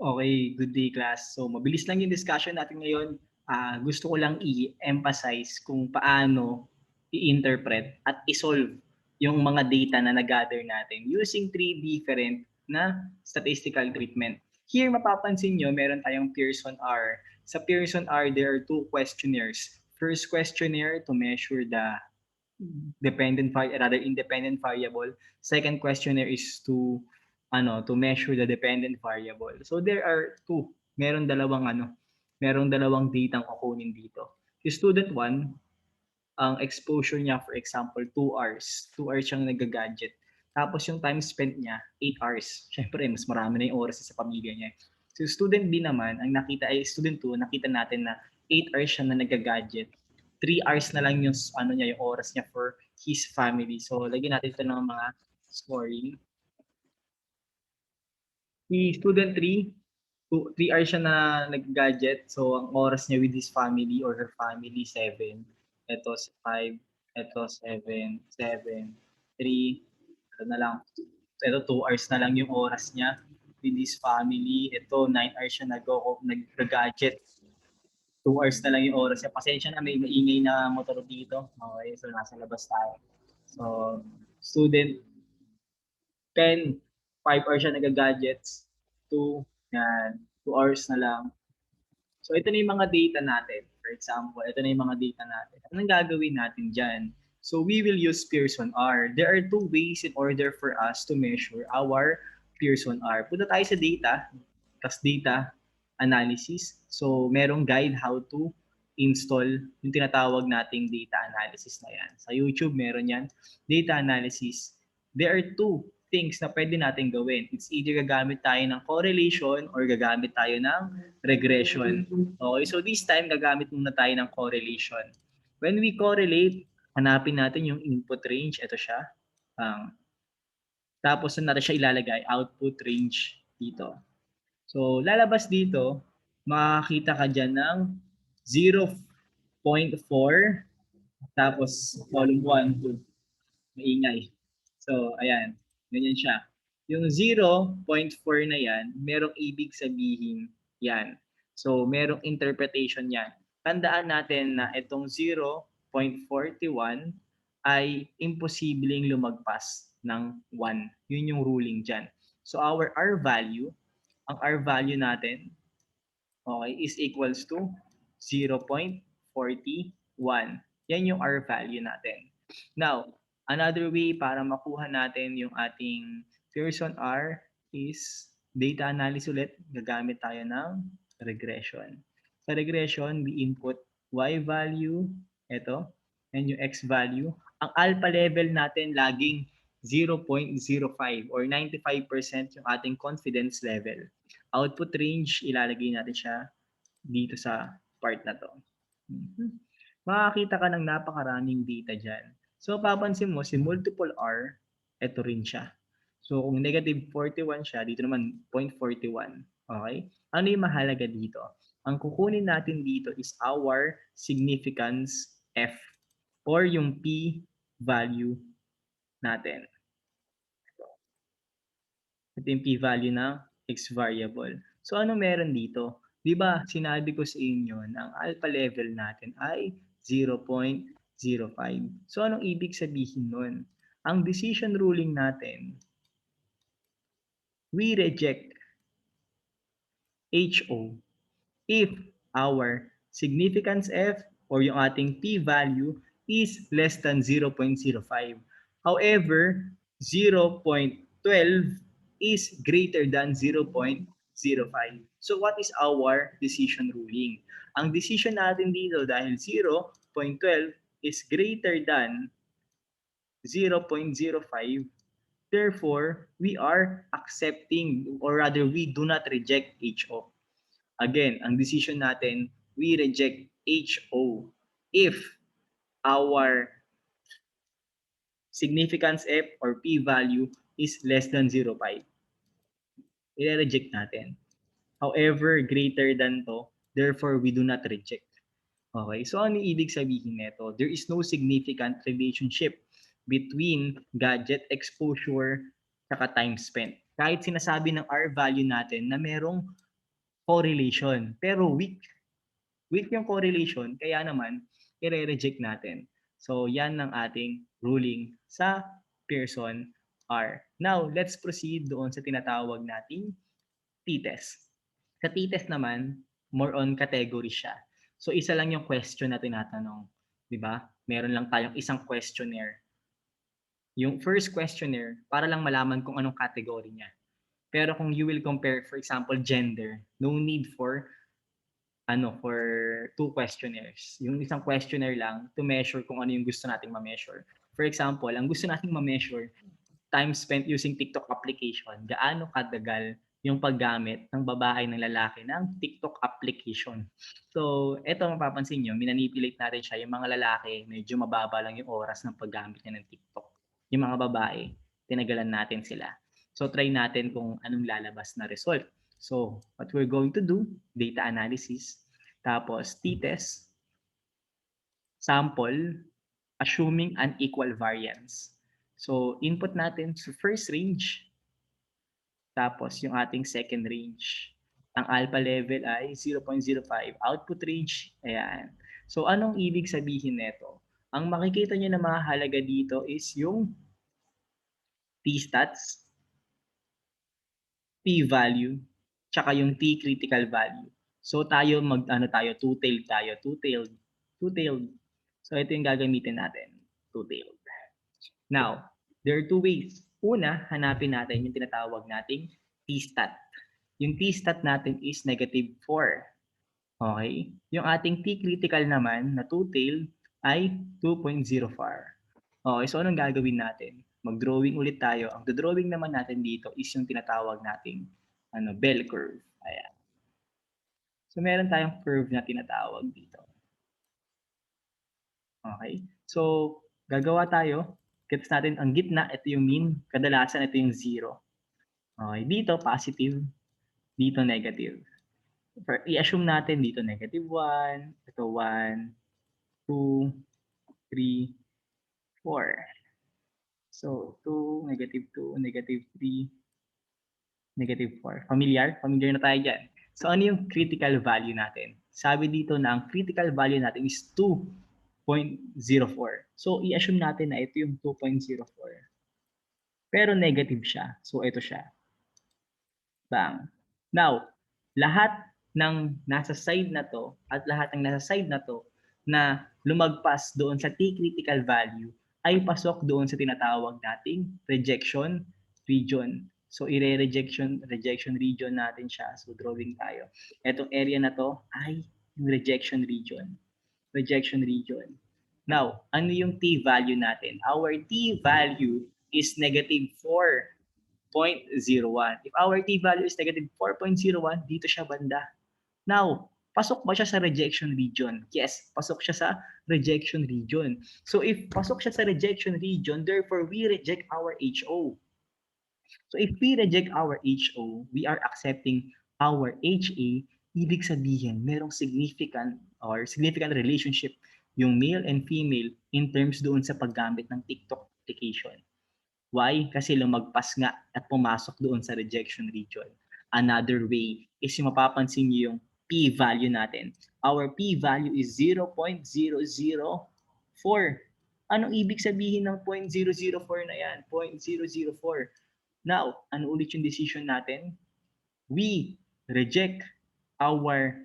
Okay, good day class. So mabilis lang yung discussion natin ngayon. Ah, gusto ko lang i-emphasize kung paano i-interpret at i-solve yung mga data na nag-gather natin using three different na statistical treatment. Here, mapapansin nyo, meron tayong Pearson R. Sa Pearson R, there are two questionnaires. First questionnaire to measure the dependent rather independent variable. Second questionnaire is to ano to measure the dependent variable. So there are two. Meron dalawang ano, merong dalawang data ang kukunin dito. Yung student 1, ang exposure niya for example 2 hours. 2 hours siyang nagagadget. Tapos yung time spent niya 8 hours. Syempre mas marami na yung oras sa pamilya niya. So student B naman, ang nakita ay student 2, nakita natin na 8 hours siya na nagagadget. 3 hours na lang yung ano niya yung oras niya for his family. So lagyan natin ito ng mga scoring. Si student 3, 2, 3 hours siya na nag-gadget. So, ang oras niya with his family or her family, 7. Ito, 5. Ito, 7. 7. 3. Ito na lang. Ito, 2 hours na lang yung oras niya with his family. Ito, 9 hours siya nag-gadget. 2 hours na lang yung oras niya. Pasensya na, may maingay na motor dito. Okay, so nasa labas tayo. So, student 10, 5 hours siya nag-gadgets. 2, yan, 2 hours na lang. So ito na yung mga data natin. For example, ito na yung mga data natin. Anong gagawin natin dyan? So we will use Pearson R. There are two ways in order for us to measure our Pearson R. Punta tayo sa data, tas data analysis. So merong guide how to install yung tinatawag nating data analysis na yan. Sa YouTube, meron yan. Data analysis. There are two things na pwede natin gawin. It's either gagamit tayo ng correlation or gagamit tayo ng regression. Okay, so this time gagamit muna tayo ng correlation. When we correlate, hanapin natin yung input range. Ito siya. Um, tapos na natin siya ilalagay, output range dito. So, lalabas dito, makakita ka dyan ng 0.4 tapos column 1, 2. Maingay. So, ayan. Ganyan siya. Yung 0.4 na yan, merong ibig sabihin yan. So, merong interpretation yan. Tandaan natin na itong 0.41 ay imposibleng lumagpas ng 1. Yun yung ruling dyan. So, our R value, ang R value natin, okay, is equals to 0.41. Yan yung R value natin. Now, Another way para makuha natin yung ating Pearson R is data analysis ulit. Gagamit tayo ng regression. Sa regression, we input Y value, ito, and yung X value. Ang alpha level natin laging 0.05 or 95% yung ating confidence level. Output range, ilalagay natin siya dito sa part na to. Mm-hmm. Makakita ka ng napakaraming data dyan. So, papansin mo, si multiple R, ito rin siya. So, kung negative 41 siya, dito naman 0.41. Okay? Ano yung mahalaga dito? Ang kukunin natin dito is our significance F or yung P value natin. Ito yung P value ng X variable. So, ano meron dito? Di ba, sinabi ko sa inyo na ang alpha level natin ay 0.0 0.05. So anong ibig sabihin nun? Ang decision ruling natin, we reject HO if our significance F or yung ating p-value is less than 0.05. However, 0.12 is greater than 0.05. So what is our decision ruling? Ang decision natin dito dahil 0.12 is greater than 0.05, therefore, we are accepting or rather we do not reject HO. Again, ang decision natin, we reject HO if our significance F or P value is less than 0.5. I-reject natin. However, greater than to, therefore we do not reject. Okay, so ano ibig sabihin nito? There is no significant relationship between gadget exposure at time spent. Kahit sinasabi ng R value natin na merong correlation. Pero weak. Weak yung correlation, kaya naman, i-reject natin. So, yan ang ating ruling sa Pearson R. Now, let's proceed doon sa tinatawag nating t-test. Sa t-test naman, more on category siya. So, isa lang yung question na tinatanong. Di ba? Meron lang tayong isang questionnaire. Yung first questionnaire, para lang malaman kung anong category niya. Pero kung you will compare, for example, gender, no need for ano for two questionnaires. Yung isang questionnaire lang to measure kung ano yung gusto nating ma-measure. For example, ang gusto nating ma-measure, time spent using TikTok application, gaano kadagal yung paggamit ng babae ng lalaki ng TikTok application. So, eto mapapansin nyo, minanipulate natin siya. Yung mga lalaki, medyo mababa lang yung oras ng paggamit niya ng TikTok. Yung mga babae, tinagalan natin sila. So, try natin kung anong lalabas na result. So, what we're going to do, data analysis, tapos t-test, sample, assuming unequal variance. So, input natin sa first range, tapos yung ating second range. Ang alpha level ay 0.05. Output range, ayan. So, anong ibig sabihin nito? Ang makikita nyo na mga halaga dito is yung t-stats, p-value, tsaka yung t-critical value. So tayo mag ano tayo two-tailed tayo, two-tailed, two-tailed. So ito yung gagamitin natin, two-tailed. Now, there are two ways. Una, hanapin natin yung tinatawag nating t-stat. Yung t-stat natin is negative 4. Okay? Yung ating t-critical naman na two-tailed ay 2.04. Okay, so anong gagawin natin? Mag-drawing ulit tayo. Ang drawing naman natin dito is yung tinatawag nating ano, bell curve. Ayan. So meron tayong curve na tinatawag dito. Okay? So, gagawa tayo. Gets natin ang gitna, ito yung mean. Kadalasan, ito yung zero. Okay, dito positive, dito negative. For, i-assume natin dito negative 1, ito 1, 2, 3, 4. So, 2, negative 2, negative 3, negative 4. Familiar? Familiar na tayo dyan. So, ano yung critical value natin? Sabi dito na ang critical value natin is 2.04. So, i-assume natin na ito yung 2.04. Pero negative siya. So, ito siya. Bang. Now, lahat ng nasa side na to at lahat ng nasa side na to na lumagpas doon sa T-critical value ay pasok doon sa tinatawag nating rejection region. So, ire-rejection rejection region natin siya. So, drawing tayo. Etong area na to ay yung rejection region. Rejection region. Now, ano yung t-value natin? Our t-value is negative 4.01. If our t-value is negative 4.01, dito siya banda. Now, pasok ba siya sa rejection region? Yes, pasok siya sa rejection region. So if pasok siya sa rejection region, therefore we reject our HO. So if we reject our HO, we are accepting our HA, ibig sabihin merong significant or significant relationship yung male and female in terms doon sa paggamit ng TikTok application. Why? Kasi lumagpas nga at pumasok doon sa rejection region. Another way is yung mapapansin niyo yung p-value natin. Our p-value is 0.004. Anong ibig sabihin ng 0.004 na yan? 0.004. Now, ano ulit yung decision natin? We reject our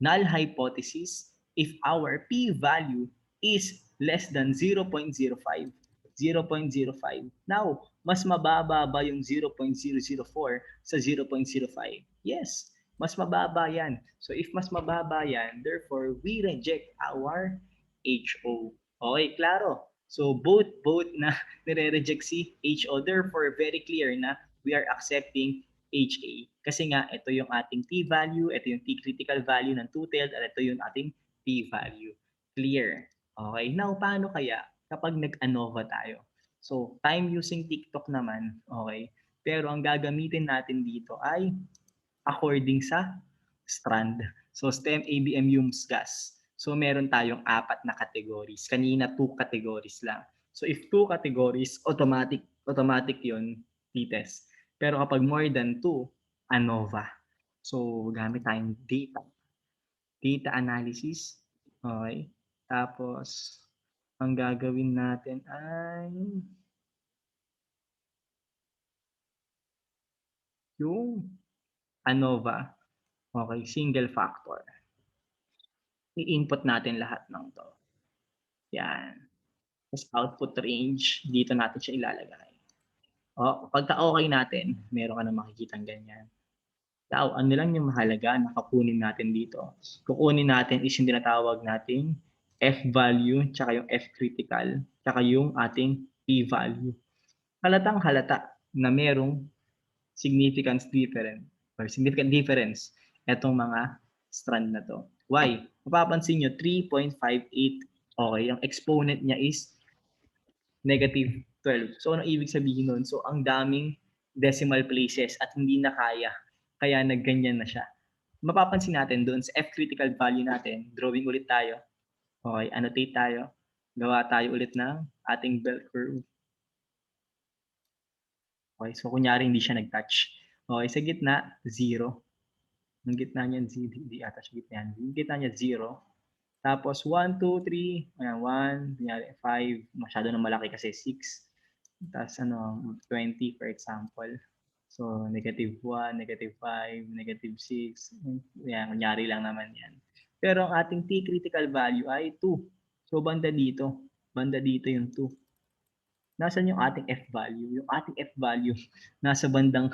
null hypothesis if our p-value is less than 0.05. 0.05. Now, mas mababa ba yung 0.004 sa 0.05? Yes, mas mababa yan. So if mas mababa yan, therefore we reject our HO. Okay, klaro. So both both na nire-reject si HO. Therefore, very clear na we are accepting HA. Kasi nga, ito yung ating t-value, ito yung t-critical value ng two-tailed, at ito yung ating p-value. Clear. Okay, now paano kaya kapag nag-ANOVA tayo? So, time using TikTok naman, okay, pero ang gagamitin natin dito ay according sa strand. So STEM, ABM, UMS, gas. So meron tayong apat na categories. Kanina two categories lang. So if two categories, automatic automatic 'yon, t-test. Pero kapag more than two, ANOVA. So, gamit tayong data. Data analysis. Okay. Tapos, ang gagawin natin ay yung ANOVA. Okay, single factor. I-input natin lahat ng to. Yan. Tapos output range, dito natin siya ilalagay. O, pagka okay natin, meron ka na makikitang ganyan. Tao, ano lang yung mahalaga na kakunin natin dito. Kukunin natin is yung tinatawag nating F value, tsaka yung F critical, tsaka yung ating P value. Halatang halata na merong significance different or significant difference etong mga strand na to. Why? Mapapansin nyo, 3.58. Okay, yung exponent niya is negative 12. So, ano ibig sabihin nun? So, ang daming decimal places at hindi na kaya. Kaya nagganyan na siya. Mapapansin natin doon sa F critical value natin, drawing ulit tayo. Okay, annotate tayo. Gawa tayo ulit ng ating bell curve. Okay, so kunyari hindi siya nag-touch. Okay, sa gitna, 0. Ang gitna niyan, z- di, di ata siya gitna yan. Yung gitna niya, 0. Tapos 1, 2, 3, ayan, 1, kunyari 5, masyado na malaki kasi 6. Tapos ano, 20 for example. So, negative 1, negative 5, negative 6. Yan, kunyari lang naman yan. Pero ang ating T critical value ay 2. So, banda dito. Banda dito yung 2. Nasaan yung ating F value? Yung ating F value nasa bandang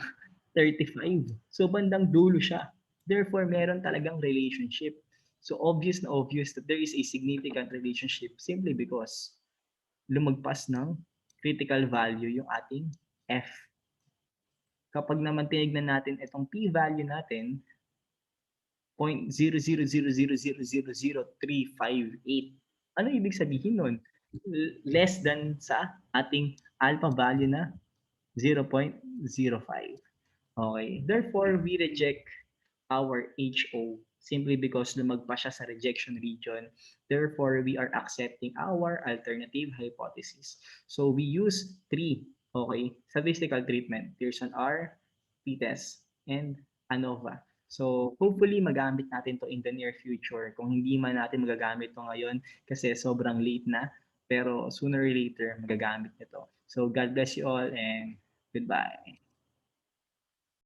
35. So, bandang dulo siya. Therefore, meron talagang relationship. So, obvious na obvious that there is a significant relationship simply because lumagpas ng critical value yung ating F. Kapag naman tinignan natin itong p-value natin, 0.000000358. Ano ibig sabihin nun? Less than sa ating alpha value na 0.05. Okay. Therefore, we reject our HO simply because lumagpas siya sa rejection region. Therefore, we are accepting our alternative hypothesis. So, we use three, okay, statistical treatment, Pearson R, p-test, and ANOVA. So, hopefully, magamit natin to in the near future. Kung hindi man natin magagamit to ngayon kasi sobrang late na, pero sooner or later, magagamit nito. So, God bless you all and goodbye.